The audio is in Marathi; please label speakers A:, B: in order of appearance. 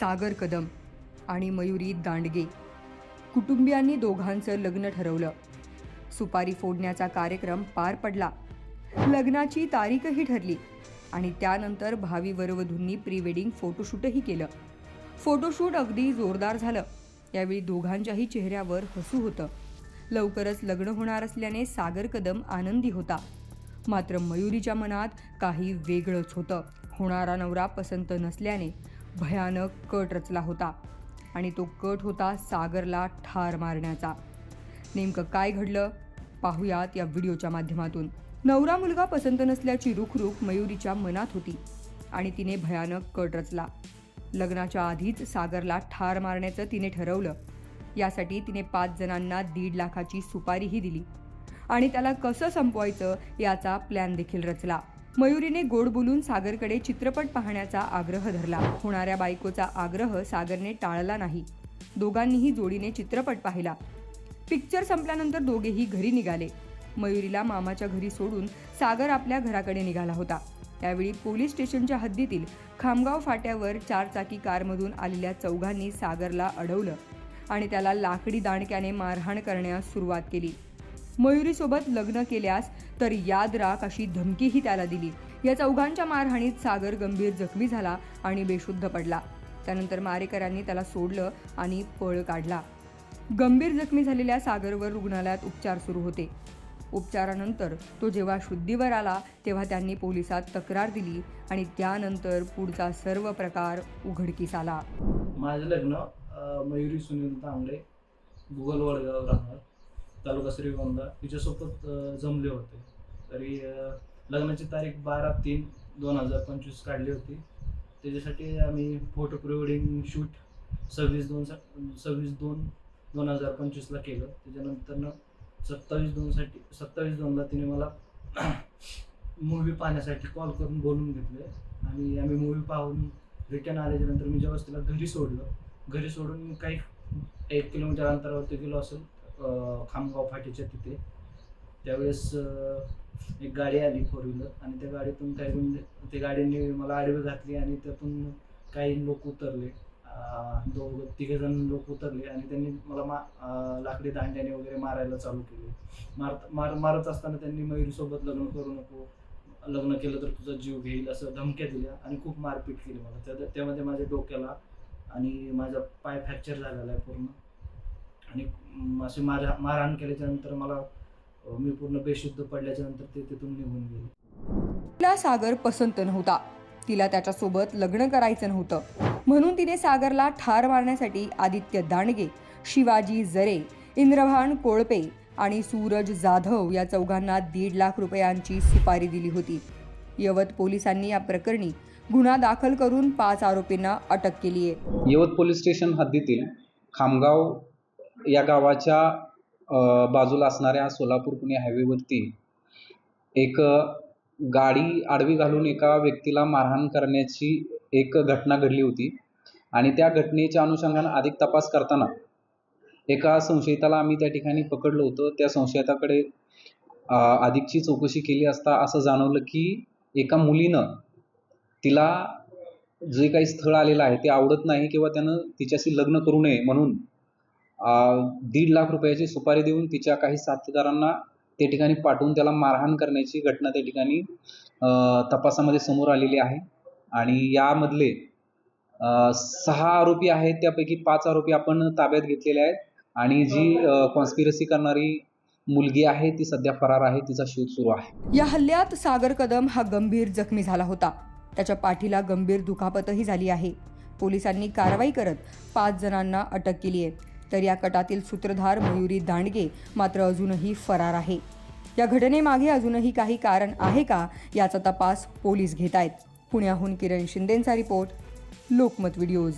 A: सागर कदम आणि मयुरी दांडगे. कुटुंबियांनी दोघांचं लग्न ठरवलं. सुपारी फोडण्याचा कार्यक्रम पार पडला. लग्नाची तारीखही ठरली आणि त्यानंतर भावी वरवधूंनी प्री वेडिंग फोटोशूटही केलं. फोटोशूट अगदी जोरदार झालं. यावेळी दोघांच्याही चेहऱ्यावर हसू होतं. लवकरच लग्न होणार असल्याने सागर कदम आनंदी होता. मात्र मयुरीच्या मनात काही वेगळंच होतं. होणारा नवरा पसंत नसल्याने भयानक कट रचला होता आणि तो कट होता सागरला ठार मारण्याचा. नेमकं काय घडलं? पाहूयात या व्हिडिओच्या माध्यमातून. नवरा मुलगा पसंत नसल्याची रुखरुख मयुरीच्या मनात होती आणि तिने भयानक कट रचला. लग्नाच्या आधीच सागरला ठार मारण्याचं तिने ठरवलं. यासाठी तिने पाच जणांना दीड लाखाची सुपारीही दिली. आणि त्याला कसं संपवायचं याचा प्लॅन देखील रचला. मयुरीने गोड बोलून सागरकडे चित्रपट पाहण्याचा आग्रह धरला. होणाऱ्या बायकोचा आग्रह सागरने टाळला नाही. दोघांनीही जोडीने चित्रपट पाहिला. पिक्चर संपल्यानंतर दोघेही घरी निघाले. मयुरीला मामाच्या घरी सोडून सागर आपल्या घराकडे निघाला होता. त्यावेळी पोलीस स्टेशनच्या हद्दीतील खामगाव फाट्यावर चारचाकी कारमधून आलेल्या चौघांनी सागरला अडवलं आणि त्याला लाकडी दांडक्याने मारहाण करण्यास सुरुवात केली. मयुरीसोबत लग्न केल्यास तर याद राख अशी धमकीही त्याला दिली. या चौघांच्या मारहाणीत सागर गंभीर जखमी झाला आणि बेशुद्ध पडला. त्यानंतर मारेकऱ्यांनी त्याला सोडलं आणि पळ काढला. गंभीर जखमी झालेल्या सागरवर रुग्णालयात उपचार सुरू होते. उपचारानंतर तो जेव्हा शुद्धीवर आला तेव्हा त्यांनी पोलिसात तक्रार दिली आणि त्यानंतर पुढचा सर्व प्रकार उघडकीस आला.
B: माझं लग्न मयुरी सुनील तांबडे गुगल वडगाव राहणार. तालुका श्रीगोंदा हिच्यासोबत जमले होते. तरी लग्नाची तारीख बारा तीन दोन हजार पंचवीस काढली होती. त्याच्यासाठी आम्ही फोटो प्री वेडिंग शूट सव्वीस दोन सव्वीस दोन दोन हजार पंचवीसला केलं. त्याच्यानंतरनं सत्तावीस दोनसाठी सत्तावीस दोनला तिने मला मूवी पाहण्यासाठी कॉल करून बोलून घेतले. आणि आम्ही मूवी पाहून रिटर्न आल्याच्यानंतर मी जेव्हा तिला घरी सोडलं. घरी सोडून काही एक किलोमीटर अंतरावरती गेलो असेल खामगाव फाटीच्या तिथे. त्यावेळेस एक गाडी आली फोर व्हीलर आणि त्या गाडीतून काही त्या गाडीने मला आडवी घातली आणि त्यातून काही लोक उतरले. दोघ तिघे जण लोक उतरले आणि त्यांनी मला मा लाकडी दांड्याने वगैरे मारायला चालू केले. मार मार मारत असताना त्यांनी मयुरीसोबत लग्न करू नको. लग्न केलं तर तुझा जीव घेईल असं धमक्या दिल्या आणि खूप मारपीट केली मला. त्या त्यामध्ये माझ्या डोक्याला आणि माझा पाय फ्रॅक्चर झालेला आहे पूर्ण. आणि असे मार मारहाण केल्याच्यानंतर मला मी पूर्ण बेशुद्ध पडल्याच्या नंतर ते तिथून निघून गेले.
A: तिला सागर पसंत नव्हता. तिला त्याच्यासोबत लग्न करायचं नव्हतं. म्हणून तिने सागरला ठार मारण्यासाठी आदित्य दांडगे शिवाजी जरे इंद्रभान कोळपे आणि सूरज जाधव या चौघांना दीड लाख रुपयांची सुपारी दिली होती. यवत पोलिसांनी या प्रकरणी गुन्हा दाखल करून पाच आरोपींना अटक केली आहे
C: यवत पोलीस स्टेशन हद्दीतील खामगाव या गावाच्या बाजूला असणाऱ्या सोलापूर पुणे हायवेवरती एक गाडी आडवी घालून एका व्यक्तीला मारहाण करण्याची एक घटना घडली होती. आणि त्या घटनेच्या अनुषंगानं अधिक तपास करताना एका संशयिताला आम्ही त्या ठिकाणी पकडलं होतं. त्या संशयिताकडे अधिकची चौकशी केली असता असं जाणवलं की एका मुलीनं तिला जे काही स्थळ आलेलं आहे ते आवडत नाही किंवा त्यानं तिच्याशी लग्न करू नये म्हणून दीड लाख रुपयाची सुपारी देऊन तिच्या काही साथीदारांना त्या ठिकाणी पाठवून त्याला मारहाण करण्याची घटना त्या ठिकाणी तपासामध्ये समोर आलेली आहे. आणि यामधले सहा आरोपी आहेत त्यापैकी पाच आरोपी आपण ताब्यात घेतलेले आहेत. आणि जी कॉन्स्पिरसी करणारी मुलगी आहे ती सध्या फरार आहे तिचा शोध सुरू आहे.
A: या हल्ल्यात सागर कदम हा गंभीर जखमी झाला होता. त्याच्या पाठीला गंभीर दुखापतही झाली आहे. पोलिसांनी कारवाई करत पाच जणांना अटक केली आहे. तर या कटातील सूत्रधार मयुरी दांडगे मात्र अजूनही फरार आहे. या घटनेमागे अजूनही काही कारण आहे का याचा तपास पोलीस घेत आहेत. पुण्याहून किरण शिंदेंचा रिपोर्ट लोकमत व्हिडिओज.